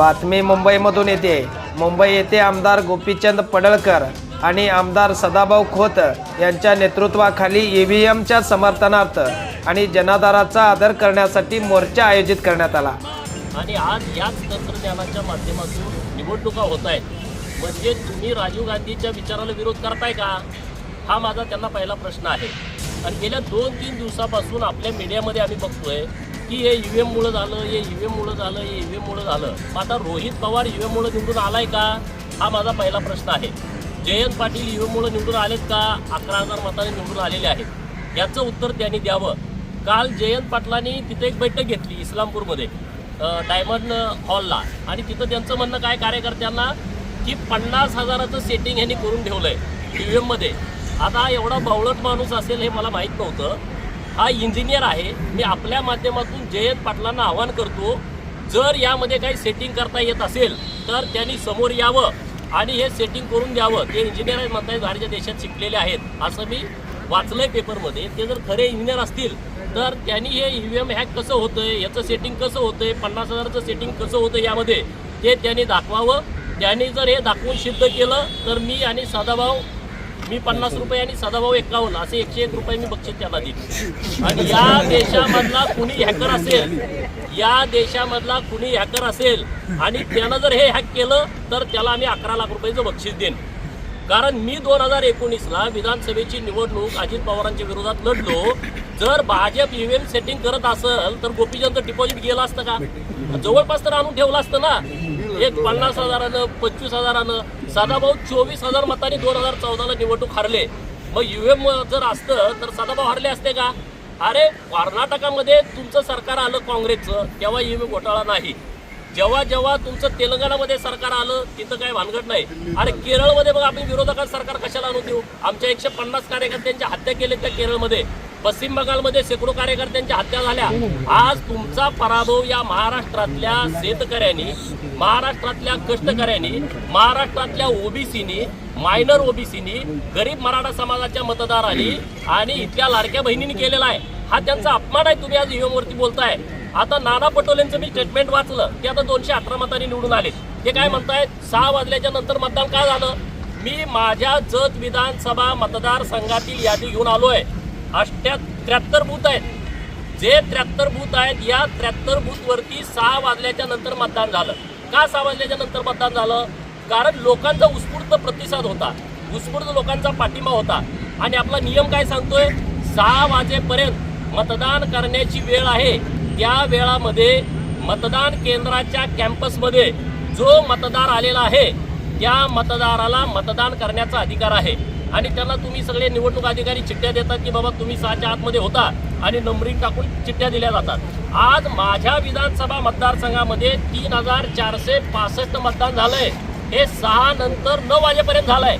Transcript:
बातमी मुंबईमधून येते. मुंबई येथे आमदार गोपीचंद पडळकर आणि आमदार सदाभाऊ खोत यांच्या नेतृत्वाखाली ई व्ही एमच्या समर्थनार्थ आणि जनाधाराचा आदर करण्यासाठी मोर्चा आयोजित करण्यात आला. आणि आज याच तंत्रज्ञानाच्या माध्यमातून निवडणुका होत आहेत. म्हणजे तुम्ही राजीव गांधीच्या विचाराला विरोध करताय का? हा माझा त्यांना पहिला प्रश्न आहे. आणि गेल्या दोन तीन दिवसापासून आपल्या मीडियामध्ये आम्ही बघतोय की हे यू एममुळं झालं हे यू एममुळं झालं हे यू एममुळं झालं. मग आता रोहित पवार यू एममुळं निवडून आलाय का? हा माझा पहिला प्रश्न आहे. जयंत पाटील यू एममुळं निवडून आलेत का? अकरा हजार मताने निवडून आलेले आहेत. याचं उत्तर त्यांनी द्यावं. काल जयंत पाटलांनी तिथे एक बैठक घेतली इस्लामपूरमध्ये डायमंड हॉलला. आणि तिथं त्यांचं म्हणणं काय कार्यकर्त्यांना? की पन्नास हजाराचं सेटिंग ह्यांनी करून ठेवलं आहे यू एममध्ये आता एवढा बावळट माणूस असेल हे मला माहीत नव्हतं. हा इंजिनियर आहे. मी आपल्या माध्यमातून जयंत पाटलांना आवाहन करतो जर यामध्ये काही सेटिंग करता येत असेल तर त्यांनी समोर यावं आणि हे सेटिंग करून द्यावं. ते इंजिनियर आहेत म्हणताय बाहेरच्या देशात शिकलेले आहेत. असं मी वाचलंय पेपरमध्ये ते जर खरे इंजिनियर असतील तर त्यांनी हे ई एम हॅक कसं होतंय याचं सेटिंग कसं होतं आहे पन्नास हजाराचं सेटिंग कसं होतं यामध्ये ते त्यांनी दाखवावं. त्यांनी जर हे दाखवून सिद्ध केलं तर मी आणि सदाभाऊ मी पन्नास रुपये आणि सदाभाऊ एकावन्न असे एकशे एक रुपये मी बक्षीस त्याला देईन आणि या देशामधला कुणी हॅकर असेल या देशामधला कुणी हॅकर असेल आणि त्यानं जर हे हॅक केलं तर त्याला आम्ही अकरा लाख रुपयाचं बक्षीस देईन. कारण मी दोन हजार एकोणीसला विधानसभेची निवडणूक अजित पवारांच्या विरोधात लढलो. जर भाजप ईव्हीएम सेटिंग करत असेल तर गोपीचंद डिपॉझिट गेलं असतं का? जवळपास तर आणून ठेवलं असतं ना. एक पन्नास हजारानं पंचवीस हजारानं. सदाभाऊ चोवीस हजार मतांनी दोन हजार चौदाला निवडणूक हरले. मग युएम जर असतं तर सदाभाऊ हरले असते का? अरे कर्नाटकामध्ये तुमचं सरकार आलं काँग्रेसचं तेव्हा ईव्हीएम घोटाळा नाही. जेव्हा जेव्हा तुमचं तेलंगणामध्ये सरकार आलं तिथं काही भानगड नाही. अरे केरळमध्ये बघा आम्ही विरोधकात सरकार कशाला आणून देऊ? आमच्या एकशे पन्नास कार्यकर्त्यांच्या हत्या केल्या त्या केरळमध्ये. पश्चिम बंगालमध्ये शेकडो कार्यकर्त्यांच्या हत्या झाल्या. आज तुमचा पराभव या महाराष्ट्रातल्या शेतकऱ्यांनी महाराष्ट्रातल्या कष्टकऱ्यांनी महाराष्ट्रातल्या ओबीसीनी मायनर ओबीसीनी गरीब मराठा समाजाच्या मतदारांनी आणि इथल्या लाडक्या बहिणींनी केलेला आहे. हा त्यांचा अपमान आहे तुम्ही आज EVM बोलताय. आता नाना पटोलेंचं मी स्टेटमेंट वाचलं. ते आता दोनशे अठरा मतांनी निवडून आले ते काय म्हणतायत? सहा वाजल्याच्या नंतर मतदान काय झालं? मी माझ्या जत विधानसभा मतदारसंघातील यादी घेऊन आलो आहे अष्ट्या त्र्याहत्तर बूथ आहेत. जे त्र्याहत्तर बूथ आहेत या त्र्याहत्तर बूथवरती सहा वाजल्याच्या नंतर मतदान झालं. का सहा वाजल्याच्या नंतर मतदान झालं? कारण लोकांचा उत्स्फूर्त प्रतिसाद होता. उत्स्फूर्त लोकांचा पाठिंबा होता. आणि आपला नियम काय सांगतोय? सहा वाजेपर्यंत मतदान करण्याची वेळ आहे. त्या वेळामध्ये मतदान केंद्राच्या कॅम्पसमध्ये जो मतदार आलेला आहे त्या मतदाराला मतदान करण्याचा अधिकार आहे. आणि त्यांना तुम्ही सगळे निवडणूक अधिकारी चिठ्ठ्या देतात की बाबा तुम्ही सहाच्या आतमध्ये होता आणि नंबरिंग टाकून चिठ्ठ्या दिल्या जातात. आज माझ्या विधानसभा मतदारसंघामध्ये तीन हजार चारशे पासष्ट मतदान झालंय. हे सहा नंतर नऊ वाजेपर्यंत झालंय.